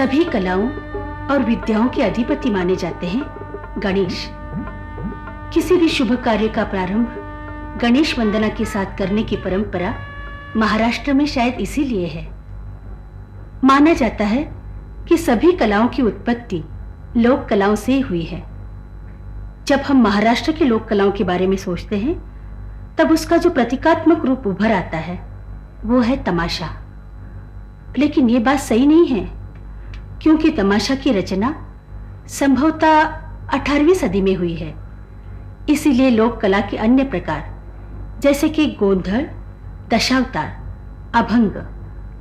सभी कलाओं और विद्याओं के अधिपति माने जाते हैं। गणेश। किसी भी शुभ कार्य का प्रारंभ गणेश वंदना के साथ करने की परंपरा महाराष्ट्र में शायद इसीलिए है। माना जाता है कि सभी कलाओं की उत्पत्ति लोक कलाओं से हुई है। जब हम महाराष्ट्र के लोक कलाओं के बारे में सोचते हैं, तब उसका जो प्रतीकात्मक रूप उभर आता है, वो है तमाशा। लेकिन ये बात सही नहीं है। क्योंकि तमाशा की रचना संभवतः 18वीं सदी में हुई है। इसीलिए लोक कला के अन्य प्रकार, जैसे कि गोंधळ, दशावतार, अभंग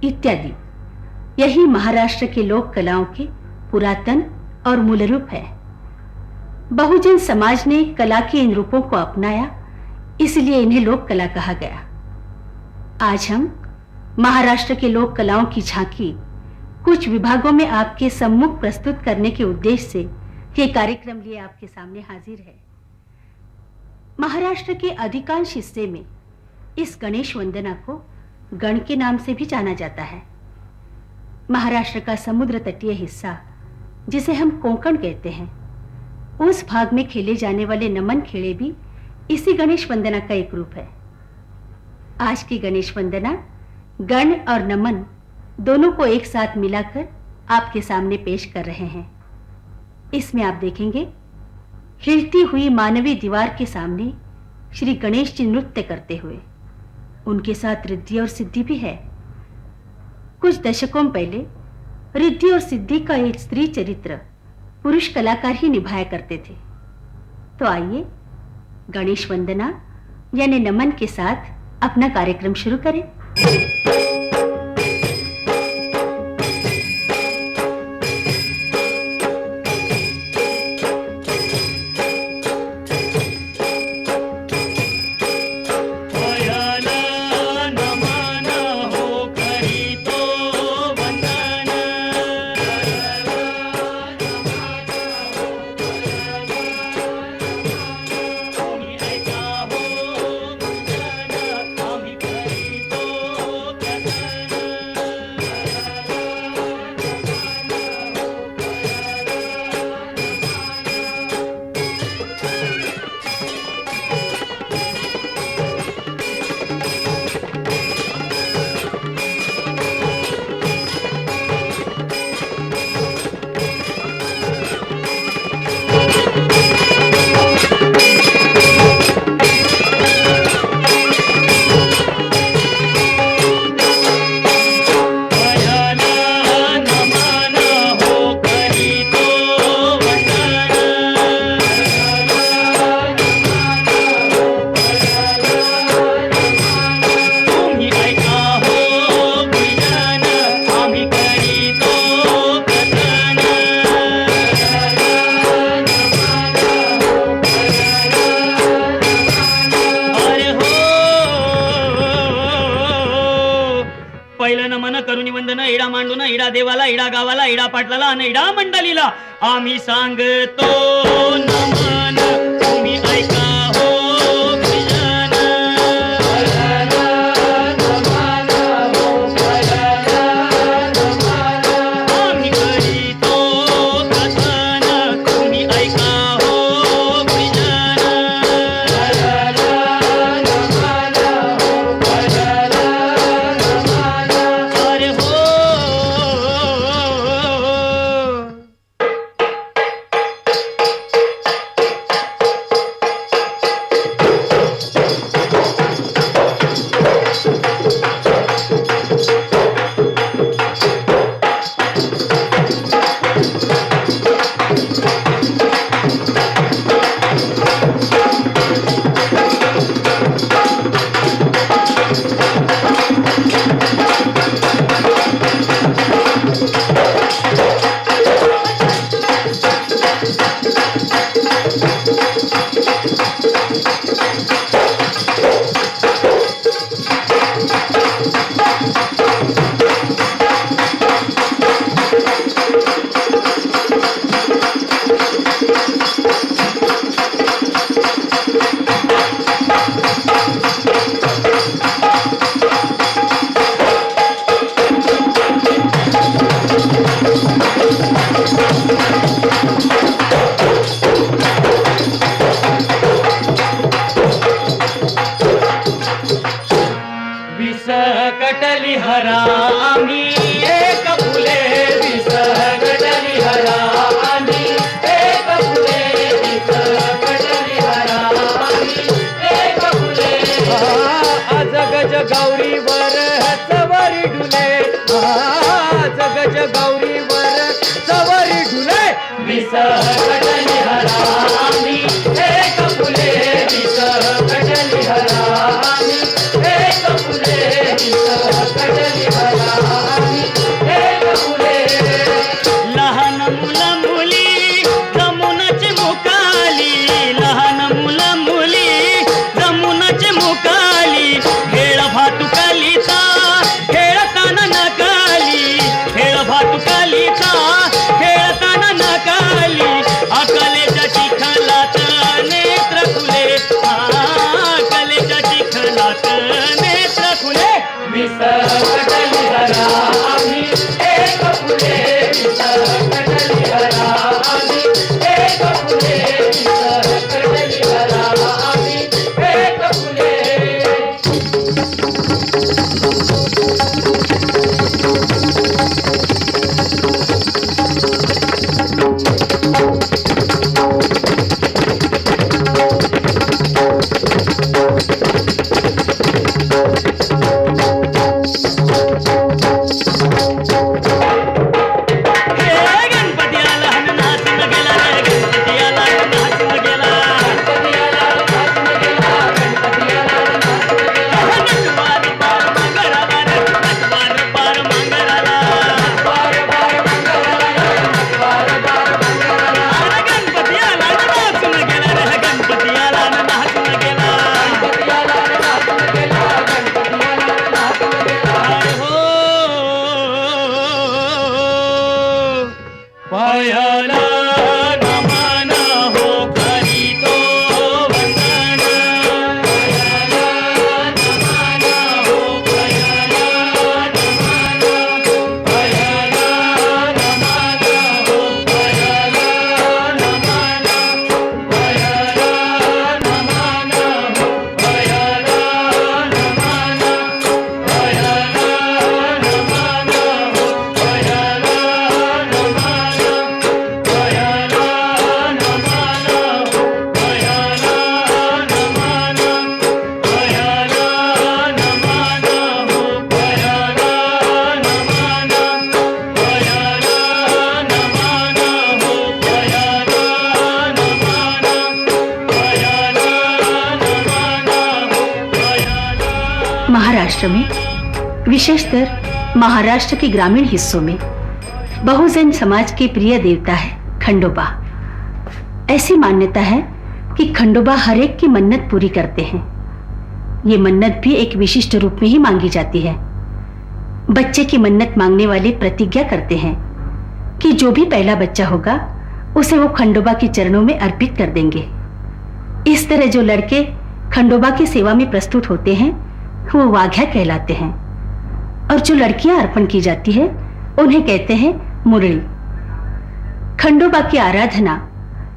इत्यादि, यही महाराष्ट्र के लोक कलाओं के पुरातन और मूल रूप है। बहुजन समाज ने कला के इन रूपों को अपनाया, इसलिए इन्हें लोक कला कहा गया। आज हम महाराष्ट्र के लोक कलाओं की झांकी कुछ विभागों में आपके सम्मुख प्रस्तुत करने के उद्देश्य से ये कार्यक्रम लिए आपके सामने हाजिर है। महाराष्ट्र के अधिकांश हिस्से में इस गणेश वंदना को गण के नाम से भी जाना जाता है। महाराष्ट्र का समुद्र तटीय हिस्सा, जिसे हम कोंकण कहते हैं, उस भाग में खेले जाने वाले नमन खेड़े भी इसी गणेश वंदना का एक रूप है। आज की गणेश वंदना गण और नमन दोनों को एक साथ मिलाकर आपके सामने पेश कर रहे हैं। इसमें आप देखेंगे हिलती हुई मानवीय दीवार के सामने श्री गणेश जी नृत्य करते हुए। उनके साथ रिद्धि और सिद्धि भी है। कुछ दशकों पहले, रिद्धि और सिद्धि का एक स्त्री चरित्र पुरुष कलाकार ही निभाया करते थे। तो आइए, गणेश वंदना यानी नमन के साथ अपना कार्यक्रम शुरू करें। पाटलाला आणि इडा मंडलीला आम्ही सांगतो नमन हरा आम्ही एक फुले हरा आम्ही एक फुले विष कटली हरा आम्ही एक फुले विशेषतर महाराष्ट्र के ग्रामीण हिस्सों में बहुजन समाज के प्रिय देवता है खंडोबा। ऐसी मान्यता है कि खंडोबा हरेक की मन्नत पूरी करते हैं। ये मन्नत भी एक विशिष्ट रूप में ही मांगी जाती है। बच्चे की मन्नत मांगने वाले प्रतिज्ञा करते हैं कि जो भी पहला बच्चा होगा, उसे वो खंडोबा के चरणों में अर्पित कर देंगे। इस तरह जो लड़के खंडोबा की सेवा में प्रस्तुत होते हैं, वो वाघ्या कहलाते हैं। और जो लड़कियाँ अर्पण की जाती है, उन्हें कहते हैं मुरली। खंडोबा की आराधना,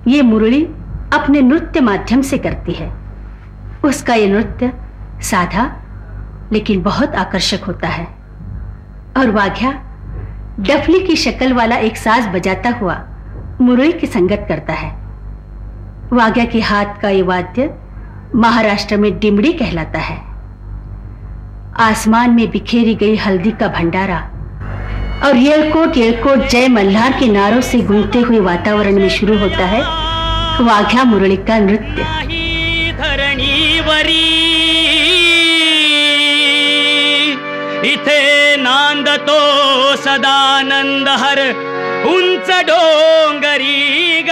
ये मुरली अपने नृत्य माध्यम से करती है। उसका ये नृत्य साधा, लेकिन बहुत आकर्षक होता है। और वाघ्या, डफली की शक्ल वाला एक साज बजाता हुआ मुरली की संगत करता है। वाघ्या के हाथ का ये वाद्य महाराष्ट्र में डिमड़ी कहलाता है। आसमान में बिखेरी गई हल्दी का भंडारा और येलकोट येलकोट, जय मल्हार के नारों से गूंजते हुए वातावरण में शुरू होता है वाघ्या मुरली का नृत्य धरणी वरी। इथे नांद तो सदानंद हर उंच डोंगरी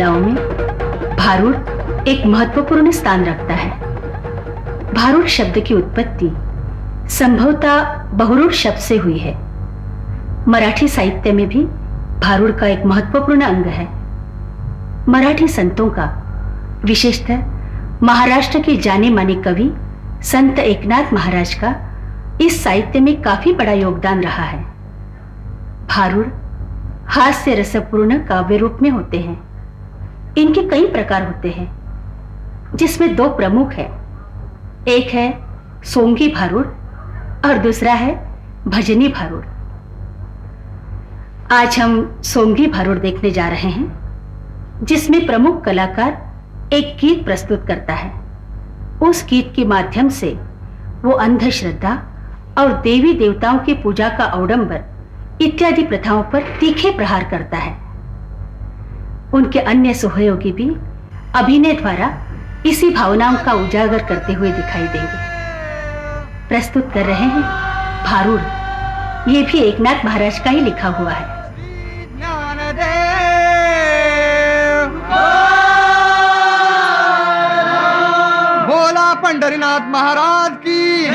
कलाओं में भारूड एक महत्वपूर्ण स्थान रखता है। भारूड शब्द की उत्पत्ति संभवतः बहुरूड शब्द से हुई है। मराठी साहित्य में भी भारूड का एक महत्वपूर्ण अंग है। मराठी संतों का, विशेषतः महाराष्ट्र के जाने माने कवि संत एकनाथ महाराज का इस साहित्य में काफ़ी बड़ा योगदान रहा है। भारूड हास्य रसपूर्ण काव्य रूप में होते हैं। इनके कई प्रकार होते हैं, जिसमें दो प्रमुख है। एक है सोंगी भारूड और दूसरा है भजनी भारूड। आज हम सोंगी भारूड देखने जा रहे हैं, जिसमें प्रमुख कलाकार एक गीत प्रस्तुत करता है। उस गीत के माध्यम से वो अंधश्रद्धा और देवी देवताओं की पूजा का अवडंबर इत्यादि प्रथाओं पर तीखे प्रहार करता है। उनके अन्य सहयोगी भी अभिनय द्वारा इसी भावनाओं का उजागर करते हुए दिखाई देंगे। प्रस्तुत कर रहे हैं भारूड। ये भी एकनाथ महाराज का ही लिखा हुआ है। बोला पंढरीनाथ महाराज की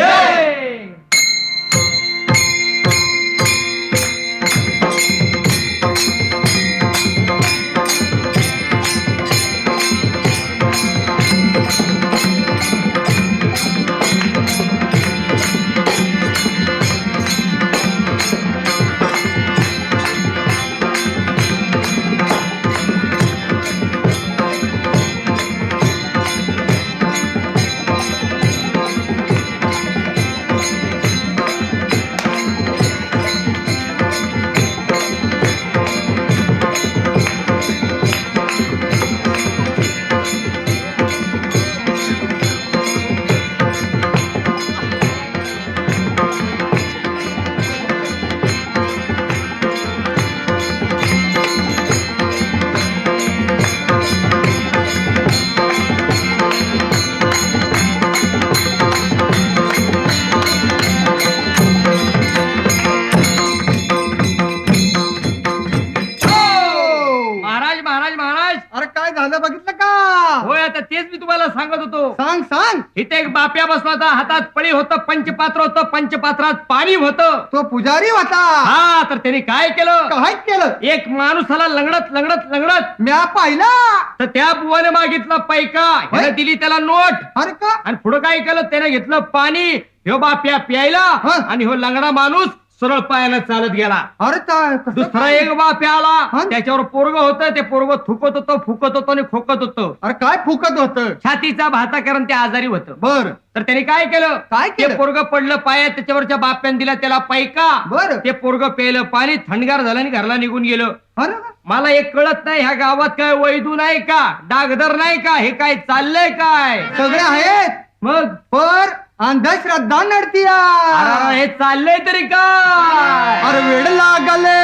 पंचपात्र होतं पंचपात्रात पाणी होतं. तो पुजारी होता. हा तर त्यांनी काय केलं? काय केलं? एक माणूसाला लंगडत लंगडत लंगडत. म्या पाहिला. तर त्या बुवाने मागितला पैका. ह्यानं होय? दिली त्याला नोट. अरे का? आणि पुढे काय केलं? त्याने घेतलं पाणी. ह्यो बाप्या प्यायला हा. आणि ह्यो लंगडा माणूस सरळ पायानं चालत गेला. अरे ता- कसं? दुसरा काय? एक बाप्या हा? आला त्याच्यावर पोरग होतं ते पोरग थुकत होतं फुकत होतं आणि खोकत होतं. अरे काय फुकत होत? छातीचा भाता कारण ते आजारी होतं. बर. तर त्याने काय केलं? काय केलं? ते पोरग पडलं पायात त्याच्यावरच्या बाप्याने दिला त्याला पैका बरं. ते पोरग प्यायलं पाणी थंडगार झालं आणि घरला निघून गेलं. अरे मला एक कळत नाही ह्या गावात काय वैदू नाही का? डागदर नाही का? हे काय चाललंय काय? सगळे आहेत? मग? पर अंधश्रद्धा नडतीया अरे हे चाललंय तरी काय अरे वेड लागले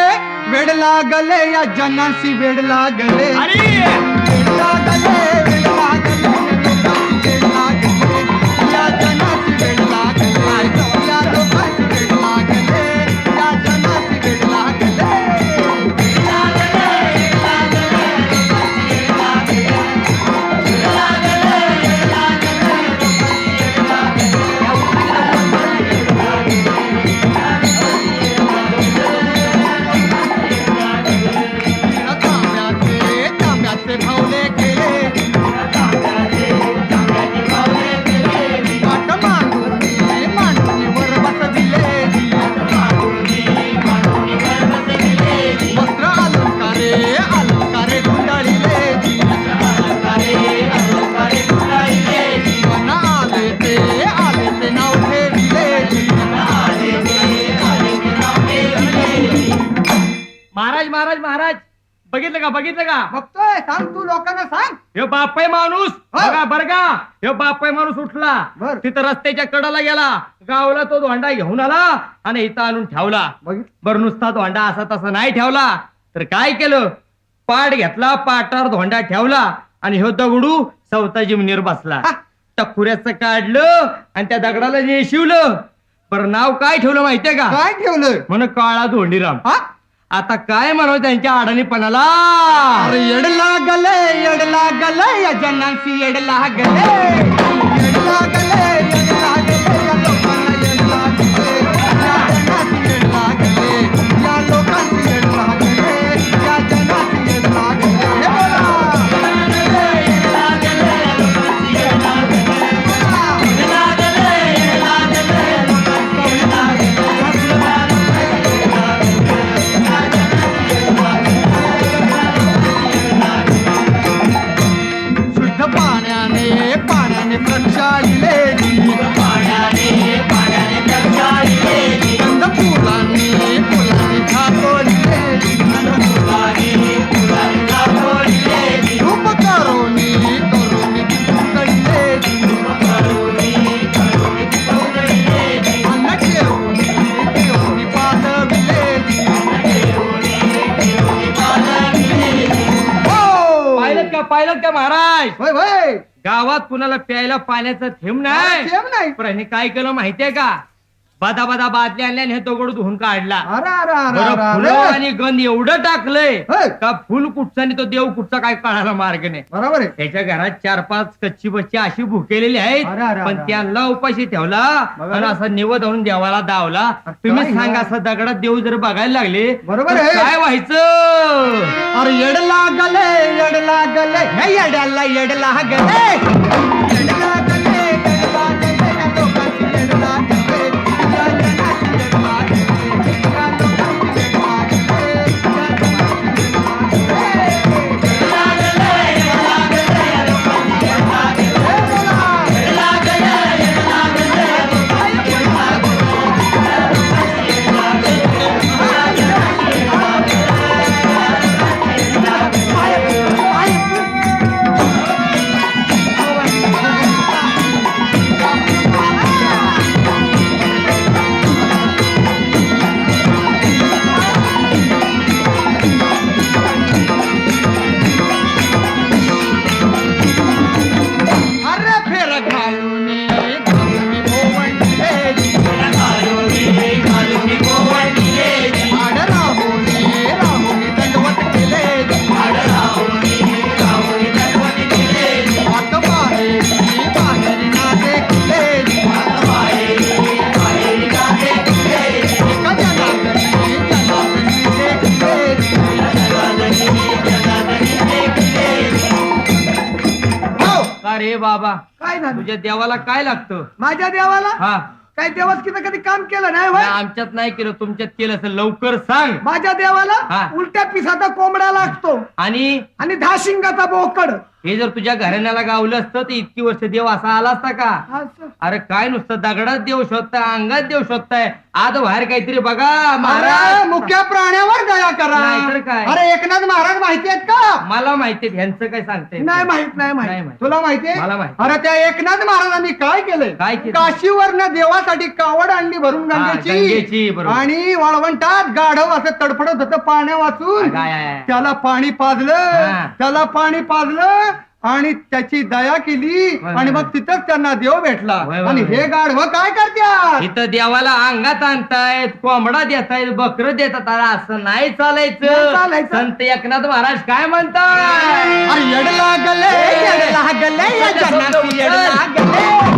वेड लागले या जनाशी वेड लागले. अरे! महाराज महाराज महाराज. बघितलं का बघितलं का? बघतोय सांग तू लोकांना सांग. ह्यो बापाय माणूस. हा. बघा बर का? ह्यो बापाय माणूस उठला. बर. तिथं रस्त्याच्या कडाला गेला. गावला तो धोंडा घेऊन आला आणि इथं आणून ठेवला. बघितलं. बर नुसता धोंडा असा तसा नाही ठेवला. तर काय केलं? पाट घेतला पाटावर धोंडा ठेवला आणि ह्यो दगडू चौथा जिमनीर बसला. हा. टकुऱ्याचं काढलं आणि त्या दगडाला नेशिवलं. पर नाव काय ठेवलं माहितीये का? काय ठेवलं? म्हण काळा धोंडीराम. हा? आता काय म्हणू त्यांच्या अडाणीपणाला? अरे येड लागले येड लागले या जनांशी येड लागले. येड लागले. पाण्याचा थेंब नाही. सेम नाही. पण ह्याने काय केलं माहितीये का? बदा बदा बादल्या आणल्या आणि हे दगड धुवून काढला. अरे अरे अरे बरं, अरे, फुलं अरे आणि गंध एवढं टाकलंय. का फुल कुठचा आणि तो देव कुठचा काय कळायला मार्ग नाही. बरोबर आहे. त्याच्या घरात चार पाच कच्ची बच्ची अशी भुकेलेली आहेत. अरे, अरे, पण अरे. त्यांना उपाशी ठेवला बघा आणि ना. असा निवद होऊन देवाला दावला. अरे, तुम्ही काय सांगा ना? असं दगडात देव जर बघायला लागले बरोबर तर आहे. काय व्हायचं? अरे येड लागले येड लागले. हे येड्याला येड लागले. येड लागले काय झालं? तुझ्या देवाला काय लागतं? माझ्या देवाला? हा. काय देवास किती कधी काम केलं नाही होय? आमच्यात नाही केलं तुमच्यात केलं असं लवकर सांग. माझ्या देवाला. उलट्या पिसाचा कोंबडा लागतो. आणि? आणि दहा शिंगाचा बोकड. हे जर तुझ्या घराण्याला गावलं असतं तर इतकी वर्ष देव असा आला असता का. अरे काय नुसतं दगडात देव शोधताय अंगात देव शोधताय आज बाहेर काहीतरी बघा अरे महाराज मुख्या प्राण्यावर दया करा नाहीतर काय? अरे एकनाथ महाराज माहिती आहेत का मला माहितीये ह्यांचं काय सांगते नाही माहीत नाही नाही माहीत माहीत. तुला माहितीये मला माहिती. अरे त्या एकनाथ महाराजांनी काय केलंय काय केलं? काशीवरनं देवासाठी कावड आणली भरून हा, गंगेची गंगेची, बरोबर. आणि वाळवंटात गाढव असं तडफडत होतं पाण्या वाचून काय? त्याला पाणी पाजलं हा. त्याला पाणी पाजलं आणि त्याची दया केली आणि मग तिथंच त्यांना देव भेटला. आणि हे हे व काय करत्या इथं देवाला अंगात आणतायत कोंबडा देतायत बकर देतात. असं नाही चालायचं. संत एकनाथ महाराज काय म्हणतात? लागले लागले लागले.